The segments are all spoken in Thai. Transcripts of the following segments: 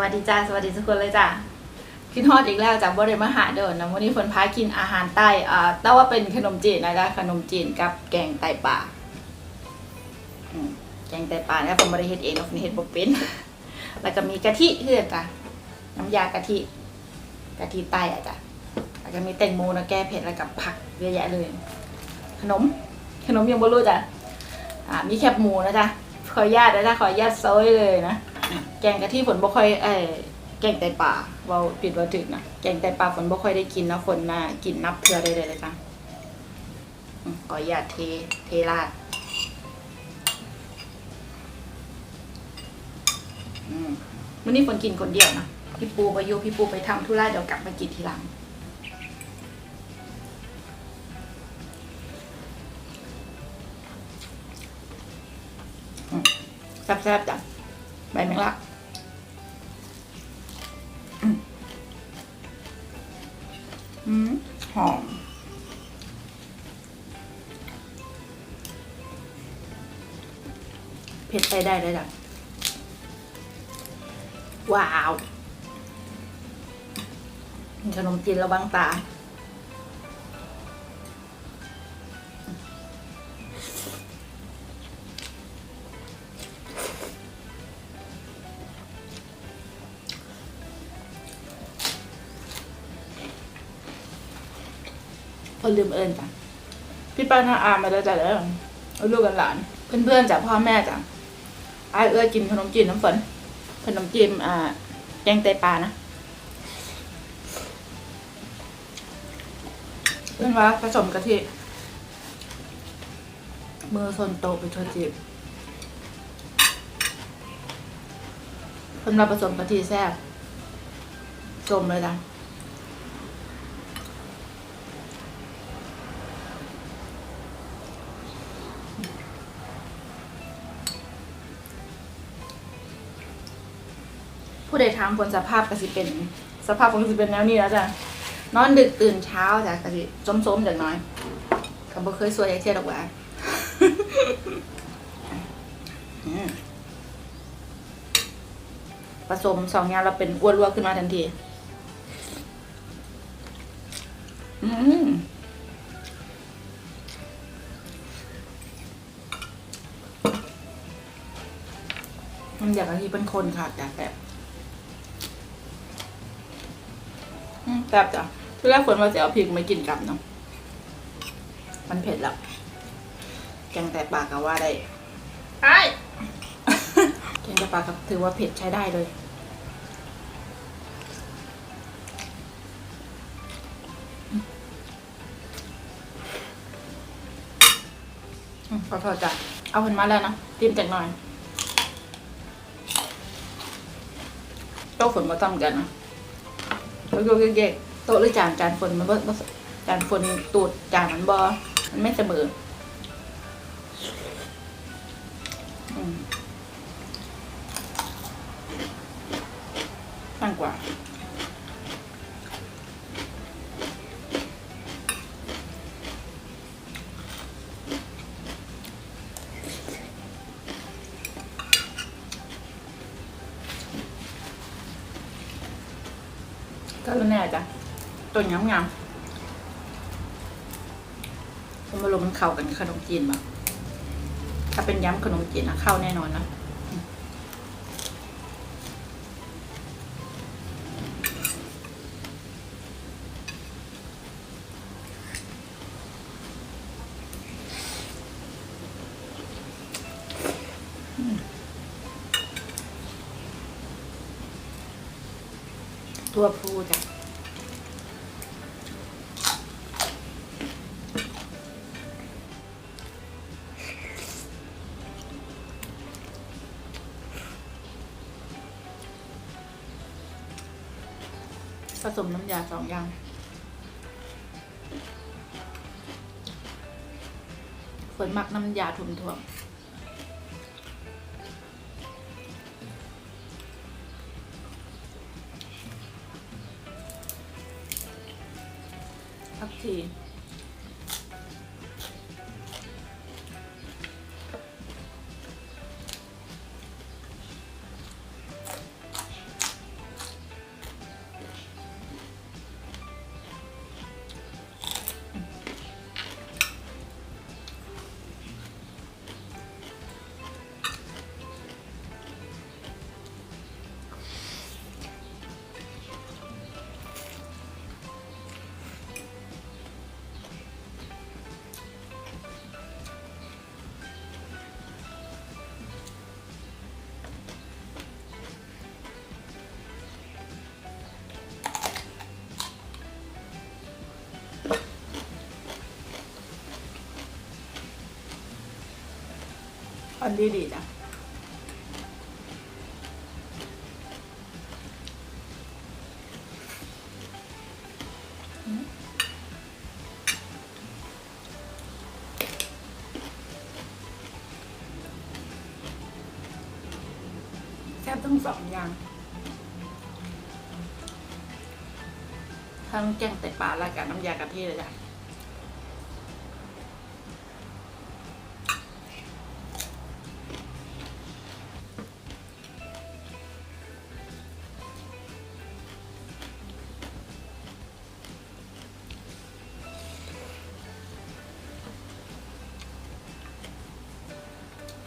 วัสดีจ้าสวัสดีทุกคนเลยจ้าคิดฮอดอีกแล้วจากบ่ได้มาหาเดินนะวันนี้ฝนพากินอาหารใต้อ่าแต่ว่าเป็นขนมจีนนะจ๊ะขนมจีนกับแกงไตปลาแกงไตปลาเนี่ยผมบริเฮ็ดเองนาะผมเฮ็ดบ่เป็นแล้วก็มีกะทิเพื่อนจ้ะน้ำยากะทิกะทิใต้อะจ้ะแล้วก็มีแตงโมนะแก้เผ็ดแล้วกับผักเยอะแยะเลย ขนม ขนมยังบ่รู้จ้ะอ่ามีแคบหมูนะจ๊ะขออนุญาตนะจ๊ะขออนุญาตซอยเลยนะ แกงกะทิฝนบ่ค่อยเออแกงไตปลาเว้าผิดว่าถึกนะแกงไตปลาฝนบ่ค่อยได้กินนะฝนน่ะกินนับเทื่อได้เลยเลยจ้ะอืมขออนุญาเทเทราดอืมวันนี้ฝนกินคนเดียวนะพี่ปูไปอยู่พี่ปูไปทำธุระเดี๋ยวกลับมากินทีหลังแซ่บๆจ้ะ ใบแมงลักหอม เผ็ดไปได้เลยจ้ะว้าวขนมจีนระวังตา คนลืมเอิญจ้ะพี่ป้าน้าอามาแล้วจ้ะเด้อลูกกันหลาน เพื่อนๆจ้ะพ่อแม่จ้ะไอายเอ้ยกินขนมจีนน้ำฝนขนมจีนอ่าแกงไตปลานะเพื่อนว่าผสมกะทิมือซนโตไปทั่วจีบเพื่อนว่าผสมกะทิแซ่บจมเลยจ้ะ ผู้ใดถามผลสภาพก็สิเป็น สภาพของสิเป็นแนวนี้แล้วจ้ะนอนดึกตื่นเช้าจ้ะก็สิส้มๆจากน้อยก็บ่เคยสวยอย่างเทียดอกหว่าผสมสองอย่างเราเป็นอ้วนรัวขึ้นมาทันที อืมมันอยากให้เป็นคนค่ะแต่แบบ อืม แบบจ้ะที่แรกฝนว่าจะเอาพริกมากินกับเนาะมันเผ็ดแล้วแกงแต่ปลาก็ว่าได้ไอ้แกงแต่ปลาก็ถือว่าเผ็ดใช้ได้เลยอืมขอโทษจ้ะ เอาคนมาแล้วนะจิ้มจากหน่อยโต๊ะฝนมาต้มกันนะ เขาโยกเก๊กโต๊ะหรือจานจานฝนมันบ่บ่จานฝนตูดจานมันบอมันไม่เสมอ อืมตั้งกว่า ก็รู้ แน่จ้ะตัวงามงามผมมาลงมันเข้ากันขนมจีนมาถ้าเป็นย้ำขนมจีนนะเข้าแน่นอนนะตัวพลูจ้ะ สมน้ำยาสองอย่าง ฝนมักน้ำยาทุ่มๆพักที ฟันดีดีจ้ะแซ่บทั้งสองอย่างทั้งแกงไตปลาและกับน้ำยากะทิเลยจ้ะ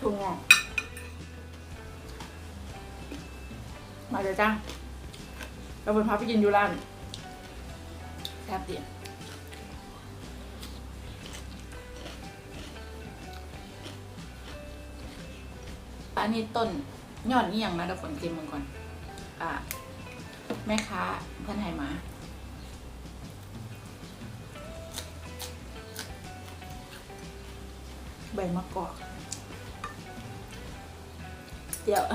ถั่วงอกมาเลยจ้าเราเป็นพาไปกินอยูร้านแซ่บดีอันนี้ต้นยอดนี่ยังนะเดี๋ยวฝนกินมันก่อน อ่า แม่ค้าเพื่อนให้มาใบมะกอก เดี๋ยวค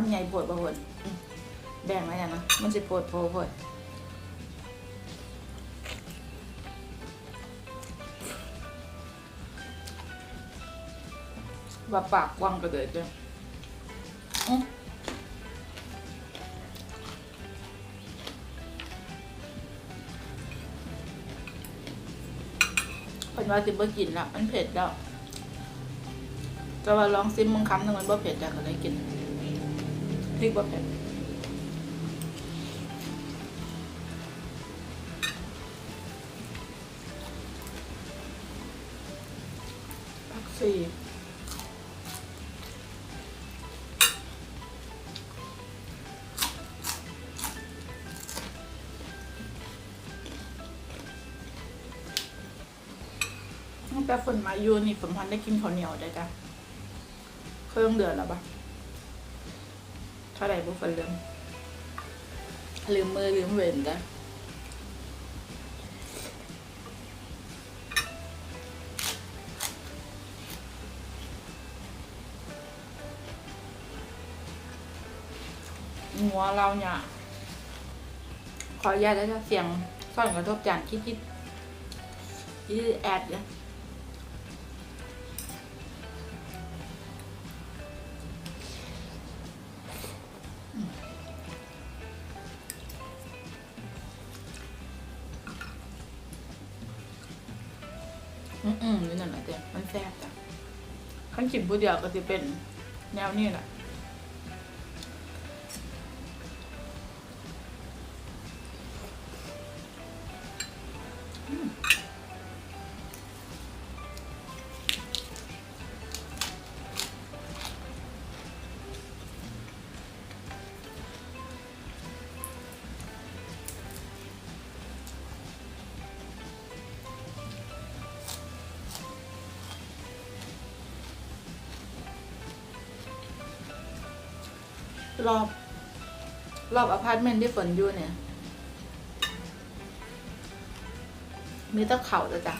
ำใหญ่ปวดปวดแบ่งไว้นะนะมันจะปวดโพปวด ว่าปากกว้างกระเดิดเลยอื้อเป็นว่าสิบ่กินละมันเผ็ดแล้วแต่ว่าลองซิมมึงคำหนึงมันบ่เผ็ดจ้ะก็เลยกินพริกบ่เผ็ดผักชี แต่ฝนมาอยู่นี่ฝนพันได้กินข้าวเหนียวได้จ้ะเครื่องเดือดแล้วปะเท่าไหร่บุฟเฟลืมลืมมือลืมเว้นจ้ะหัวเราเนี่ย ขออนุญาตแล้วจะเสียงซ่อนกระทบจานคิดคิดคิดแอดเลย อืมนี่นั่นแหละเจ้มันแซ่บจ้ะขั้นกินผู้เดียวก็จะเป็นแนวนี้แหละ รอบ รอบอพาร์ตเมนต์ที่ฝนอยู่เนี่ย มีตะเข่าจ้ะจ้ะ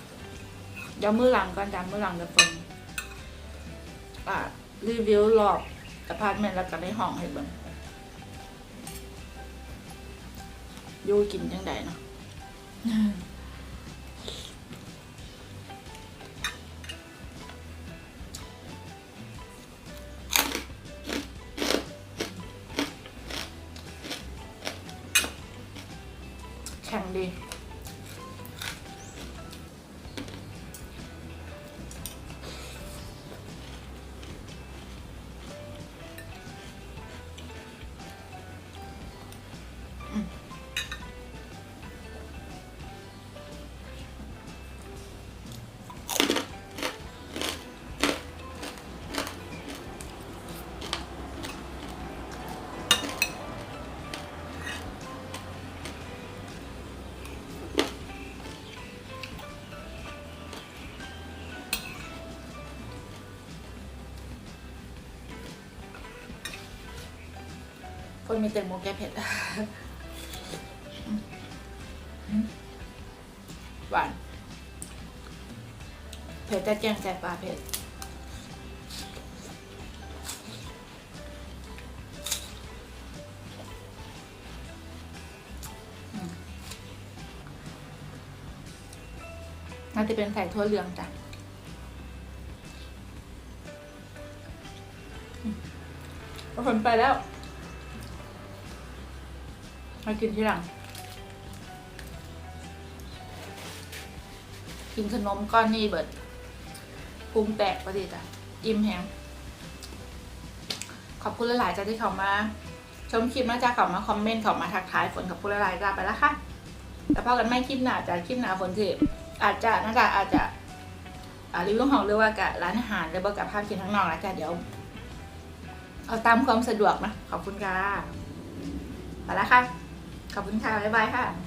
เดี๋ยวมือหลังก่อนจ้ะมือหลังจะฝนอะรีวิวรอบอพาร์ตเมนต์แล้วก็ในห้องให้เบิ่งอยู่กินจังใดเนาะ แคนมีแตงโมแก้เผ็ด หวาน เผ็ดแต่แกงใส่ปลาเผ็ด น่าจะเป็นไข่ทั่วเหลืองจ้ะอืมเอาผลไปแล้ว มากินที่หลัง กินขนมก้อนนี้เบิดภูมิแตกพอดีจ้ะอิ่มแฮงขอบคุณหลายๆจ้าที่เขามาชมคลิปนะจ้าเขามาคอมเมนต์เขามาทักทายฝนขอบคุณหลายๆจ้าไปแล้วค่ะแต่พอกันไม่คลิปหนาจ้ะคลิปหนาฝนถืออาจจะน่าจะอาจจะรีวิวของหรือว่ากับร้านอาหารหรือว่ากับภาพกินข้างนอกแล้วจ้ะเดี๋ยว เอาตามความสะดวกนะขอบคุณค่ะไปแล้วค่ะ ขอบคุณค่ะ บ๊ายบายค่ะ